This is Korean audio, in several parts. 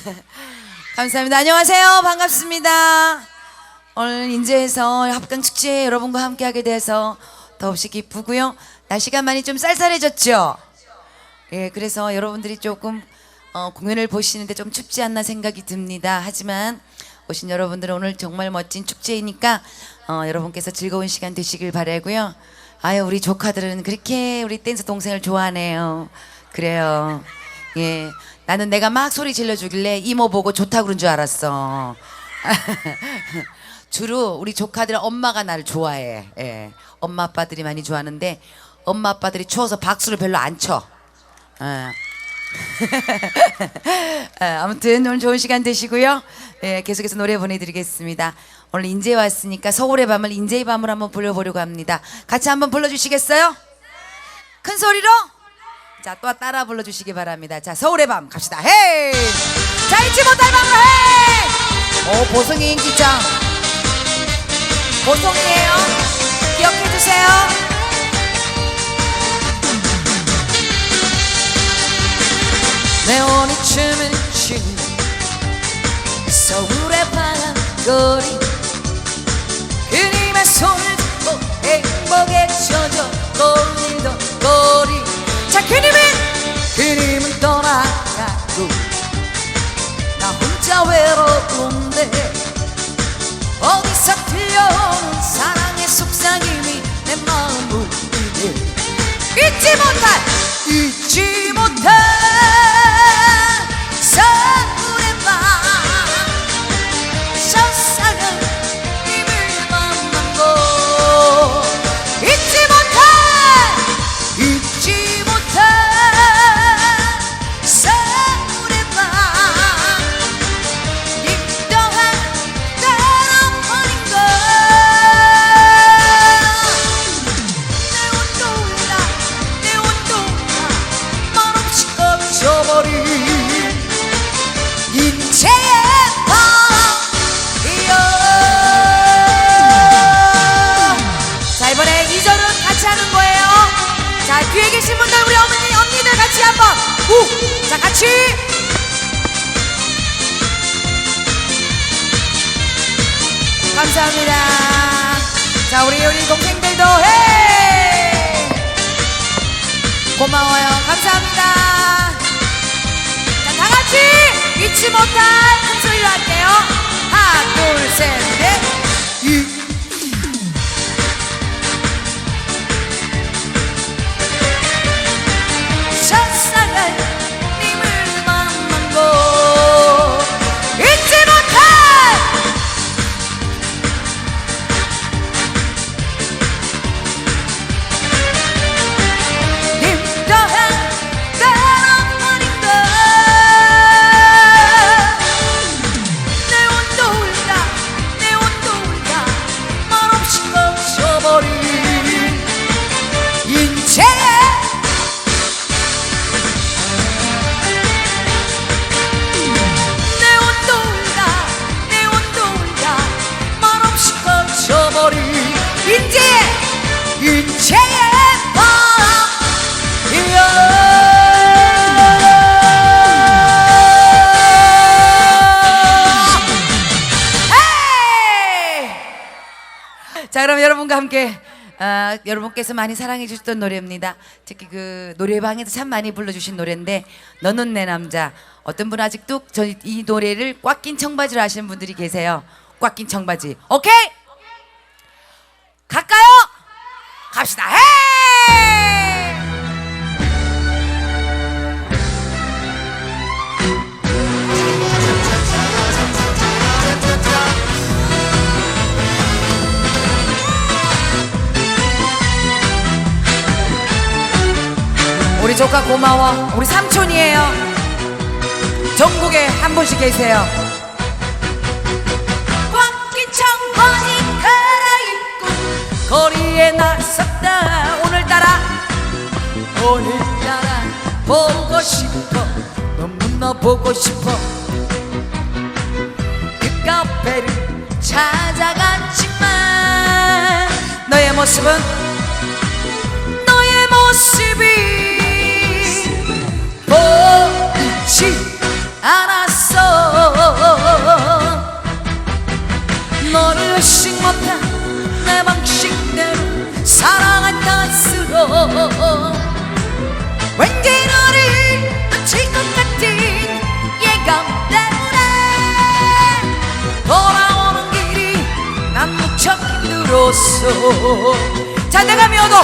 감사합니다. 안녕하세요. 반갑습니다. 오늘 인제에서 합강 축제 여러분과 함께하게 돼서 더없이 기쁘고요. 날씨가 많이 좀 쌀쌀해졌죠. 예, 그래서 여러분들이 조금 어, 공연을 보시는데 좀 춥지 않나 생각이 듭니다. 하지만 오신 여러분들은 오늘 정말 멋진 축제이니까 어, 여러분께서 즐거운 시간 되시길 바라고요. 아유 우리 조카들은 그렇게 우리 댄스 동생을 좋아하네요. 그래요. 예, 나는 내가 막 소리 질러 주길래 이모 보고 좋다 그런 줄 알았어. 주로 우리 조카들 엄마가 나를 좋아해. 예, 엄마 아빠들이 많이 좋아하는데 엄마 아빠들이 추워서 박수를 별로 안 쳐. 예. 예, 아무튼 오늘 좋은 시간 되시고요. 예, 계속해서 노래 보내드리겠습니다. 오늘 인제 왔으니까 서울의 밤을 인제의 밤을 한번 불러보려고 합니다. 같이 한번 불러주시겠어요? 큰 소리로? 자, 또 따라 불러주시기 바랍니다. 자, 서울의 밤 갑시다. 헤이! 자, 잊지 못할 밤으로 헤이! 오, 보성이 인기짱. 보성이에요. 기억해주세요. 네온이 춤을 추는 서울의 밤 거리 떠나가고 나 혼자 외로운데 어디서 들려오는 사랑의 속삭임이 내 마음 울리네. 잊지 못할 잊지 못할 우 자 같이! 감사합니다. 자 우리 우리 동생들도 해! 고마워요. 감사합니다. 자 다 같이 잊지 못할 큰 소리로 할게요. 하나 둘 셋넷. 첫 인체의 바람이여 자 그럼 여러분과 함께 아, 여러분께서 많이 사랑해 주셨던 노래입니다. 특히 그 노래방에서 참 많이 불러주신 노래인데 너는 내 남자 어떤 분 아직도 저이 노래를 꽉 낀 청바지로 아시는 분들이 계세요. 꽉 낀 청바지. 오케이 갈까요? 갑시다. 헤이! 우리 조카 고마워. 우리 삼촌이에요. 전국에 한 분씩 계세요. 보고 싶어. 그 카페를 찾아갔지만 너의 모습은 너의 모습이 보이지 않았어. 너를 의식 못한 내 방식대로 사랑한 탓으로 왠지 힘들었어. 자 내가 미워도.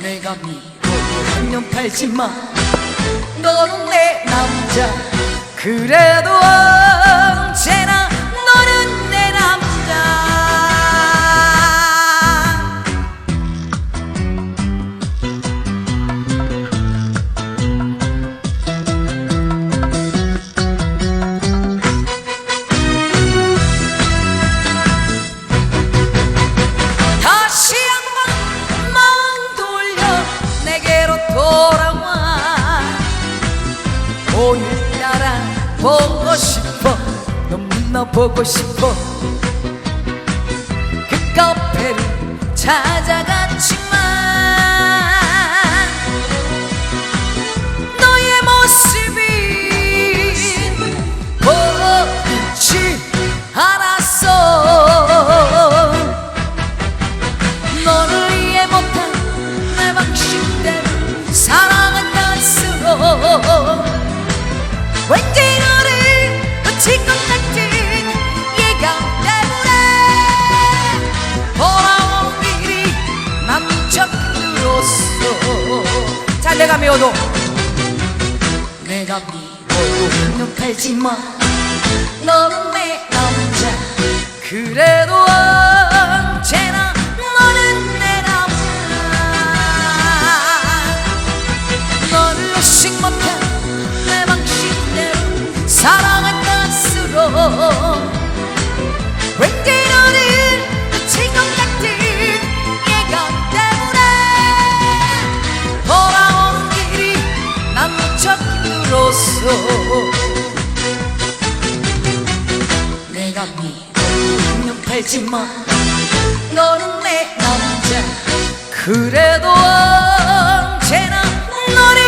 내가 미워도 안녕 팔지마. 너는 내 남자. 그래도 언제나 보고 싶어. 너무나 보고 싶어. 그 카페를 찾아갔 자 내가 미워도 내가 미워도 능력하지 마. 너는 내 남자. 그래도 욕하지마 뭐. 너는 내 남자. 그래도 언제나 너를